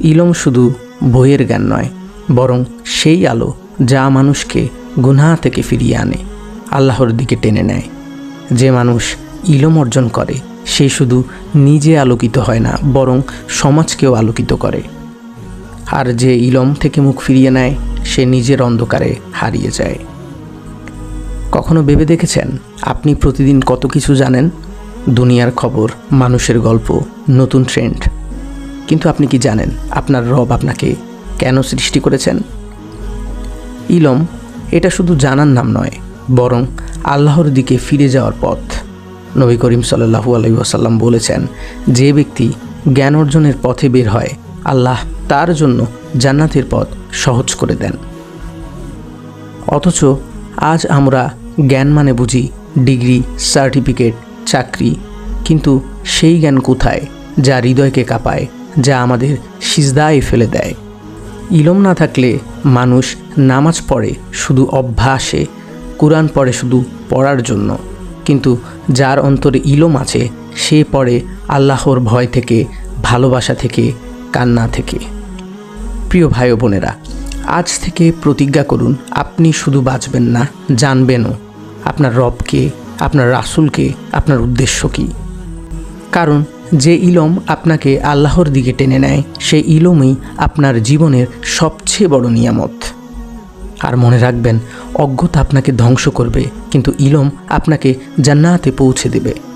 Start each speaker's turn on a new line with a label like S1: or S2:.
S1: ইলম শুধু বইয়ের জ্ঞান নয়, বরং সেই আলো যা মানুষকে গুনাহ থেকে ফিরিয়ে আনে, আল্লাহর দিকে টেনে নেয়। যে মানুষ ইলম অর্জন করে, সে শুধু নিজে আলোকিত হয় না, বরং সমাজকেও আলোকিত করে। আর যে ইলম থেকে মুখ ফিরিয়ে নেয়, সে নিজের অন্ধকারে হারিয়ে যায়। কখনো ভেবে দেখেছেন আপনি প্রতিদিন কত কিছু জানেন? দুনিয়ার খবর, মানুষের গল্প, নতুন ট্রেন্ড কিন্তু আপনি কি জানেন আপনার রব আপনাকে কেন সৃষ্টি করেছেন? ইলম, এটা শুধু জানার নাম নয়, বরং আল্লাহর দিকে ফিরে যাওয়ার পথ। নবী করিম সাল্লাহু আলাই ওয়াসাল্লাম বলেছেন, যে ব্যক্তি জ্ঞান অর্জনের পথে বের হয়, আল্লাহ তার জন্য জান্নাতের পথ সহজ করে দেন। অথচ আজ আমরা জ্ঞান মানে বুঝি ডিগ্রি, সার্টিফিকেট, চাকরি, কিন্তু সেই জ্ঞান কোথায় যা হৃদয়কে কাঁপায়? যা আমাদের সিজদায় ফেলে দেয়। ইলম না থাকলে মানুষ নামাজ পড়ে শুধু অভ্যাসে, কোরআন পড়ে শুধু পড়ার জন্য। কিন্তু যার অন্তরে ইলম আছে, সে পড়ে আল্লাহর ভয় থেকে, ভালোবাসা থেকে, কান্না থেকে। প্রিয় ভাই বোনেরা, আজ থেকে প্রতিজ্ঞা করুন, আপনি শুধু বাঁচবেন না, জানবেনও। আপনার রবকে, আপনার রাসূলকে, আপনার উদ্দেশ্য কী? কারণ যে ইলম আপনাকে আল্লাহর দিকে টেনে নেয় সেই ইলমই আপনার জীবনের সবচেয়ে বড় নিয়ামত। আর মনে রাখবেন, অজ্ঞতা আপনাকে ধ্বংস করবে, কিন্তু ইলম আপনাকে জান্নাতে পৌঁছে দেবে।